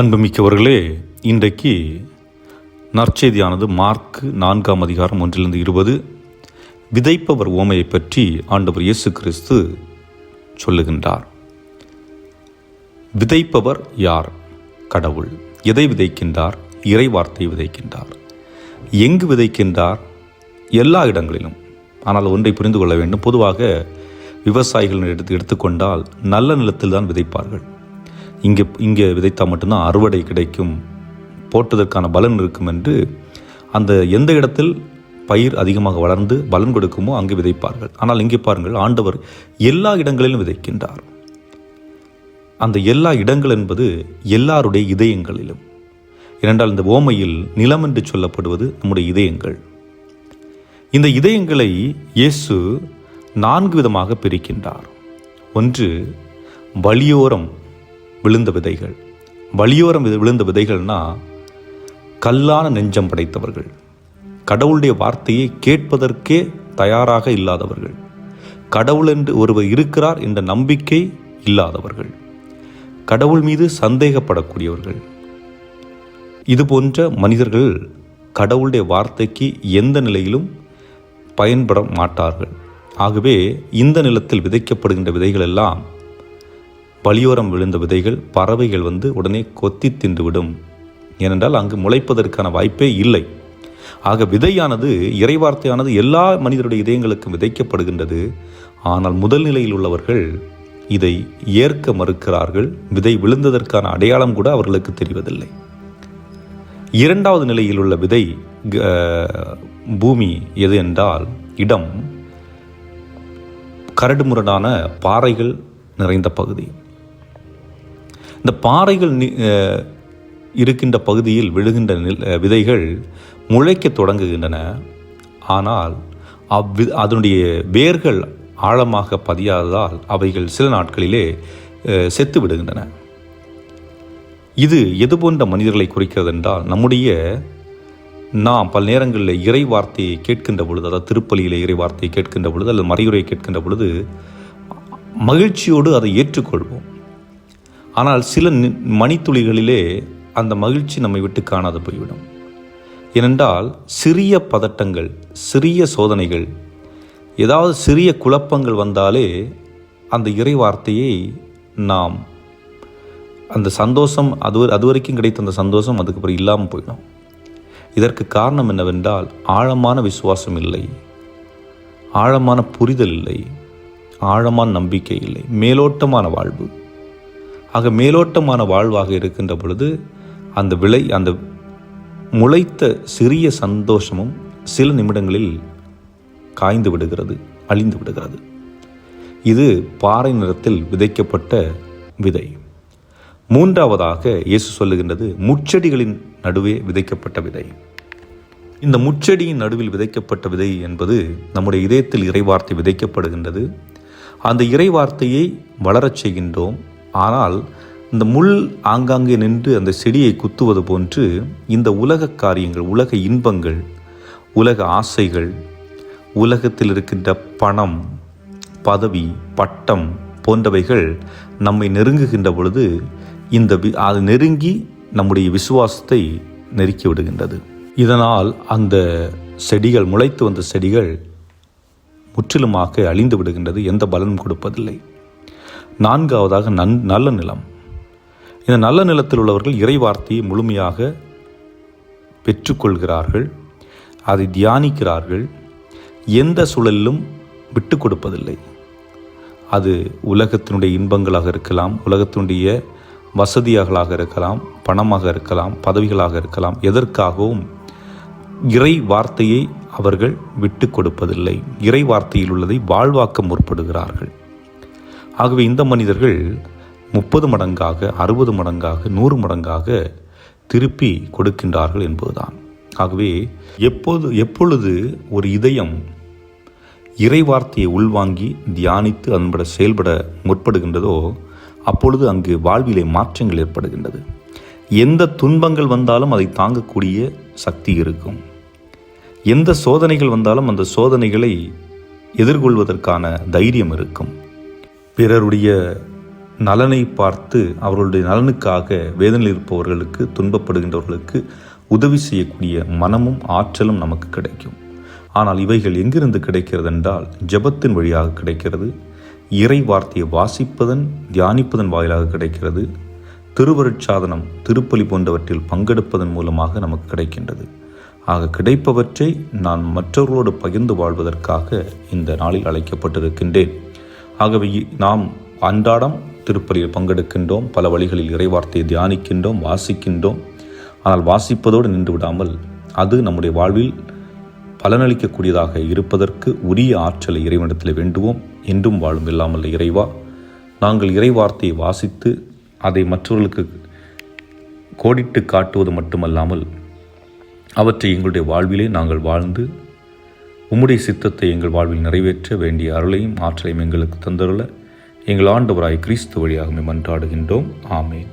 அன்புமிக்கவர்களே இன்றைக்கு நற்செய்தியானது மார்க் நான்காம் அதிகாரம் ஒன்றிலிருந்து இருபது. விதைப்பவர் ஓமையை பற்றி ஆண்டவர் இயேசு கிறிஸ்து சொல்லுகின்றார். விதைப்பவர் யார்? கடவுள். எதை விதைக்கின்றார்? இறை வார்த்தையை விதைக்கின்றார். எங்கு விதைக்கின்றார்? எல்லா இடங்களிலும். ஆனால் ஒன்றை புரிந்து கொள்ள வேண்டும். பொதுவாக விவசாயிகள் எடுத்து எடுத்துக்கொண்டால் நல்ல நிலத்தில் தான் விதைப்பார்கள். இங்கே இங்கே விதைத்தால் மட்டும்தான் அறுவடை கிடைக்கும். போட்டதற்கான பலன் இருக்கும் என்று அந்த எந்த இடத்தில் பயிர் அதிகமாக வளர்ந்து பலன் கொடுக்குமோ அங்கே விதைப்பார்கள். ஆனால் இங்கே பாருங்கள் ஆண்டவர் எல்லா இடங்களிலும் விதைக்கின்றார். அந்த எல்லா இடங்கள் என்பது எல்லாருடைய இதயங்களிலும். ஏனென்றால் இந்த ஓமையில் நிலம் என்று சொல்லப்படுவது நம்முடைய இதயங்கள். இந்த இதயங்களை இயேசு நான்கு விதமாக பிரிக்கின்றார். ஒன்று வழியோரம் விழுந்த விதைகள். வழியோரம் விழுந்த விதைகள்னா கல்லான நெஞ்சம் படைத்தவர்கள். கடவுளுடைய வார்த்தையை கேட்பதற்கே தயாராக இல்லாதவர்கள். கடவுள் என்று ஒருவர் இருக்கிறார் என்ற நம்பிக்கை இல்லாதவர்கள். கடவுள் மீது சந்தேகப்படக்கூடியவர்கள். இது போன்ற மனிதர்கள் கடவுளுடைய வார்த்தைக்கு எந்த நிலையிலும் பயன்பட மாட்டார்கள். ஆகவே இந்த நிலத்தில் விதைக்கப்படுகின்ற விதைகள் எல்லாம் பழியோரம் விழுந்த விதைகள் பறவைகள் வந்து உடனே கொத்தி தின்றுவிடும். ஏனென்றால் அங்கு முளைப்பதற்கான வாய்ப்பே இல்லை. ஆக விதையானது இறைவார்த்தையானது எல்லா மனிதருடைய இதயங்களுக்கும் விதைக்கப்படுகின்றது. ஆனால் முதல் நிலையில் உள்ளவர்கள் இதை ஏற்க மறுக்கிறார்கள். விதை விழுந்ததற்கான அடையாளம் கூட அவர்களுக்கு தெரிவதில்லை. இரண்டாவது நிலையில் உள்ள விதை க- பூமி எது என்றால் இடம். கரடுமுரடான பாறைகள் நிறைந்த பகுதி. இந்த பாறைகள் இருக்கின்ற பகுதியில் விழுகின்ற நில் விதைகள் முளைக்க தொடங்குகின்றன. ஆனால் அவ்வி அதனுடைய வேர்கள் ஆழமாக பதியாததால் அவைகள் சில நாட்களிலே செத்து விடுகின்றன. இது எது போன்ற மனிதர்களை குறிக்கிறது என்றால் நம்முடைய நாம் பல நேரங்களில் இறை வார்த்தையை கேட்கின்ற பொழுது அதாவது திருப்பலியிலே இறை வார்த்தையை கேட்கின்ற பொழுது அல்லது மறையுறையை கேட்கின்ற பொழுது மகிழ்ச்சியோடு அதை ஏற்றுக்கொள்வோம். ஆனால் சில நி- மணித்துளிகளிலே அந்த மகிழ்ச்சி நம்மை விட்டு காணாது போய்விடும். ஏனென்றால் சிறிய பதட்டங்கள் சிறிய சோதனைகள் ஏதாவது சிறிய குழப்பங்கள் வந்தாலே அந்த இறை வார்த்தையை நாம் அந்த சந்தோஷம் அது அது வரைக்கும் கிடைத்த அந்த சந்தோஷம் அதுக்கப்புறம் இல்லாமல் போயிடும். இதற்கு காரணம் என்னவென்றால் ஆழமான விசுவாசம் இல்லை ஆழமான புரிதல் இல்லை ஆழமான நம்பிக்கை இல்லை மேலோட்டமான வாழ்வு. ஆக மேலோட்டமான வாழ்வாக இருக்கின்ற பொழுது அந்த விளை அந்த முளைத்த சிறிய சந்தோஷமும் சில நிமிடங்களில் காய்ந்து விடுகிறது அழிந்து விடுகிறது. இது பாறை நிறத்தில் விதைக்கப்பட்ட விதை. மூன்றாவதாக இயேசு சொல்லுகின்றது முச்செடிகளின் நடுவே விதைக்கப்பட்ட விதை. இந்த முச்செடியின் நடுவில் விதைக்கப்பட்ட விதை என்பது நம்முடைய இதயத்தில் இறைவார்த்தை விதைக்கப்படுகின்றது. அந்த இறைவார்த்தையை வளரச் செய்கின்றோம். ஆனால் இந்த முள் ஆங்காங்கே நின்று அந்த செடியை குத்துவது போன்று இந்த உலக காரியங்கள் உலக இன்பங்கள் உலக ஆசைகள் உலகத்தில் இருக்கின்ற பணம் பதவி பட்டம் போன்றவைகள் நம்மை நெருங்குகின்ற பொழுது இந்த வி- அது நெருங்கி நம்முடைய விசுவாசத்தை நெருக்கி விடுகின்றது. இதனால் அந்த செடிகள் முளைத்து வந்த செடிகள் முற்றிலுமாக அழிந்து விடுகின்றது எந்த பலனும் கொடுப்பதில்லை. நான்காவதாக நன் நல்ல நிலம். இந்த நல்ல நிலத்தில் உள்ளவர்கள் இறை வார்த்தையை முழுமையாக பெற்றுக்கொள்கிறார்கள் அதை தியானிக்கிறார்கள் எந்த சூழலிலும் விட்டு கொடுப்பதில்லை. அது உலகத்தினுடைய இன்பங்களாக இருக்கலாம் உலகத்தினுடைய வசதியாக இருக்கலாம் பணமாக இருக்கலாம் பதவிகளாக இருக்கலாம் எதற்காகவும் இறை வார்த்தையை அவர்கள் விட்டு கொடுப்பதில்லை. இறை வார்த்தையில் உள்ளதை வாழ்வாக்க முற்படுகிறார்கள். ஆகவே இந்த மனிதர்கள் முப்பது மடங்காக அறுபது மடங்காக நூறு மடங்காக திருப்பி கொடுக்கின்றார்கள் என்பதுதான். ஆகவே எப்போது எப்பொழுது ஒரு இதயம் இறை வார்த்தையை உள்வாங்கி தியானித்து அதன்பட செயல்பட முற்படுகின்றதோ அப்பொழுது அங்கு வாழ்விலே மாற்றங்கள் ஏற்படுகின்றது. எந்த துன்பங்கள் வந்தாலும் அதை தாங்கக்கூடிய சக்தி இருக்கும். எந்த சோதனைகள் வந்தாலும் அந்த சோதனைகளை எதிர்கொள்வதற்கான தைரியம் இருக்கும். பிறருடைய நலனை பார்த்து அவர்களுடைய நலனுக்காக வேதனையில் இருப்பவர்களுக்கு துன்பப்படுகின்றவர்களுக்கு உதவி செய்யக்கூடிய மனமும் ஆற்றலும் நமக்கு கிடைக்கும். ஆனால் இவைகள் எங்கிருந்து கிடைக்கிறது என்றால் ஜெபத்தின் வழியாக கிடைக்கிறது. இறை வார்த்தையை வாசிப்பதன் தியானிப்பதன் வாயிலாக கிடைக்கிறது. திருவருட்சாதனம் திருப்பலி போன்றவற்றில் பங்கெடுப்பதன் மூலமாக நமக்கு கிடைக்கின்றது. ஆக கிடைப்பவற்றை நான் மற்றவர்களோடு பகிர்ந்து வாழ்வதற்காக இந்த நாளில் அழைக்கப்பட்டிருக்கின்றேன். ஆகவே நாம் அன்றாடம் திருப்பலியில் பங்கெடுக்கின்றோம். பல வழிகளில் இறைவார்த்தையை தியானிக்கின்றோம் வாசிக்கின்றோம். ஆனால் வாசிப்பதோடு நின்று விடாமல் அது நம்முடைய வாழ்வில் பலனளிக்கக்கூடியதாக இருப்பதற்கு உரிய ஆற்றலை இறைவனிடத்தில் வேண்டுவோம். என்றும் வாழும் இல்லாமல் இறைவா நாங்கள் இறைவார்த்தையை வாசித்து அதை மற்றவர்களுக்கு கோடிட்டு காட்டுவது மட்டுமல்லாமல் அவற்றை எங்களுடைய வாழ்விலே நாங்கள் வாழ்ந்து உம்முடைய சித்தத்தை எங்கள் வாழ்வில் நிறைவேற்ற வேண்டிய அருளையும் ஆற்றலையும் எங்களுக்கு தந்தருள. எங்கள் ஆண்டவராய் கிறிஸ்து வழியாக மன்றாடுகின்றோம் ஆமேன்.